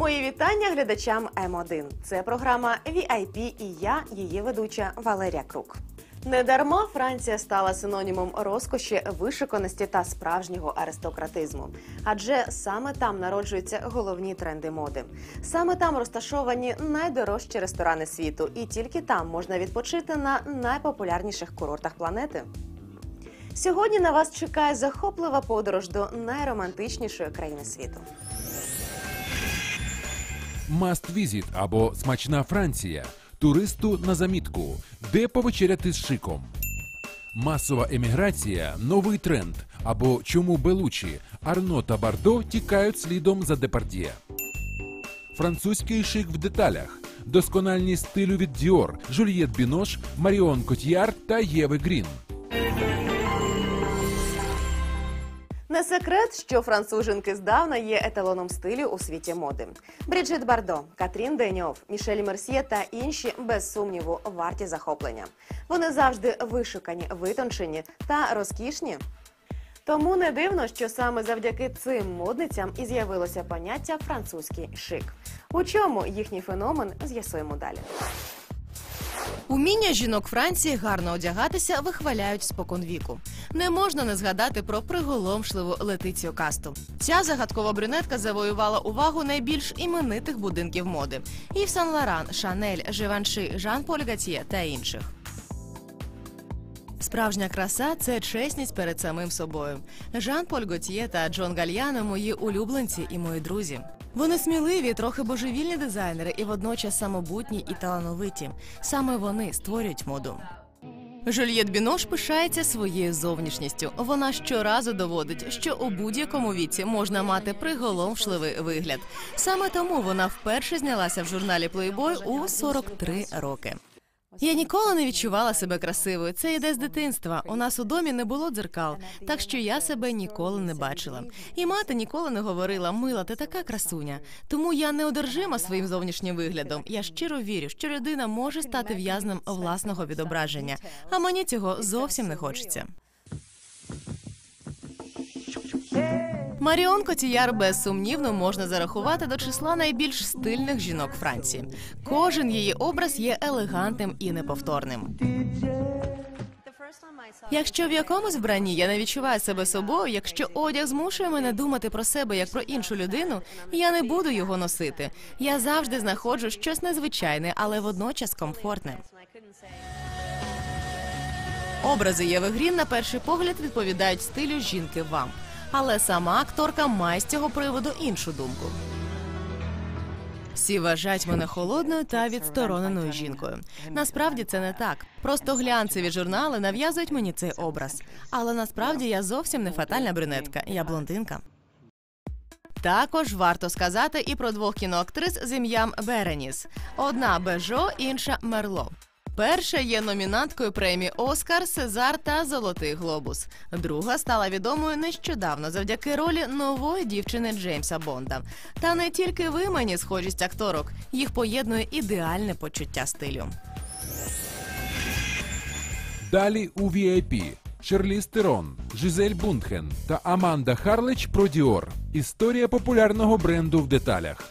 Вітання глядачам М1. Це програма VIP і я, її ведуча Валерія Крук. Недарма Франція стала синонімом розкоші, вишуканості та справжнього аристократизму. Адже саме там народжуються головні тренди моди. Саме там розташовані найдорожчі ресторани світу, і тільки там можна відпочити на найпопулярніших курортах планети. Сьогодні на вас чекає захоплива подорож до найромантичнішої країни світу. Must Visit або Смачна Франція. Туристу на замітку. Де повечеряти з шиком. Масова еміграція новий тренд. Або чому Белучі, Арно та Бардо тікають слідом за Депардє. Французький шик в деталях. Доскональність стилю від Діор, Жульєт Бінош, Маріон Котьяр та Єви Грін. Не секрет, що француженки здавна є еталоном стилю у світі моди. Бріджит Бардо, Катрін Деньов, Мішель Мерсьє та інші без сумніву варті захоплення. Вони завжди вишукані, витончені та розкішні. Тому не дивно, що саме завдяки цим модницям і з'явилося поняття французький шик. У чому їхній феномен з'ясуємо далі. Уміння жінок Франції гарно одягатися вихваляють споконвіку. Не можна не згадати про приголомшливу Летицію Касту. Ця загадкова брюнетка завоювала увагу найбільш іменитих будинків моди: Ів Сан Лоран, Шанель, Живанши, Жан Поль Гатьє та інших. Справжня краса це чесність перед самим собою. Жан Поль Готьє та Джон Гальяно мої улюбленці і мої друзі. Вони сміливі, трохи божевільні дизайнери і водночас самобутні і талановиті. Саме вони створюють моду. Жюльєт Бінош пишається своєю зовнішністю. Вона щоразу доводить, що у будь-якому віці можна мати приголомшливий вигляд. Саме тому вона вперше знялася в журналі Playboy у 43 роки. Я ніколи не відчувала себе красивою. Це йде з дитинства. У нас у домі не було дзеркал, так що я себе ніколи не бачила. І мати ніколи не говорила: мила, ти така красуня. Тому я не одержима своїм зовнішнім виглядом. Я щиро вірю, що людина може стати в'язнем власного відображення. А мені цього зовсім не хочеться. Маріон Котіяр безсумнівно можна зарахувати до числа найбільш стильних жінок Франції. Кожен її образ є елегантним і неповторним. Якщо в якомусь вбранні я не відчуваю себе собою, якщо одяг змушує мене думати про себе як про іншу людину, я не буду його носити. Я завжди знаходжу щось незвичайне, але водночас комфортне. Образи Єви Грін на перший погляд відповідають стилю жінки вам. Але сама акторка має з цього приводу іншу думку. Всі вважають мене холодною та відстороненою жінкою. Насправді це не так. Просто глянцеві журнали нав'язують мені цей образ. Але насправді я зовсім не фатальна брюнетка, я блондинка. Також варто сказати і про двох кіноактрис з ім'ям Береніс: одна Бежо, інша Мерло. Перша є номінанткою премії Оскар, Сезар та Золотий Глобус. Друга стала відомою нещодавно завдяки ролі нової дівчини Джеймса Бонда. Та не тільки ви мені схожість акторок, їх поєднує ідеальне почуття стилю. Далі у VIP. Шерліз Терон, Жизель Бундхен та Аманда Харлич про Діор. Історія популярного бренду в деталях.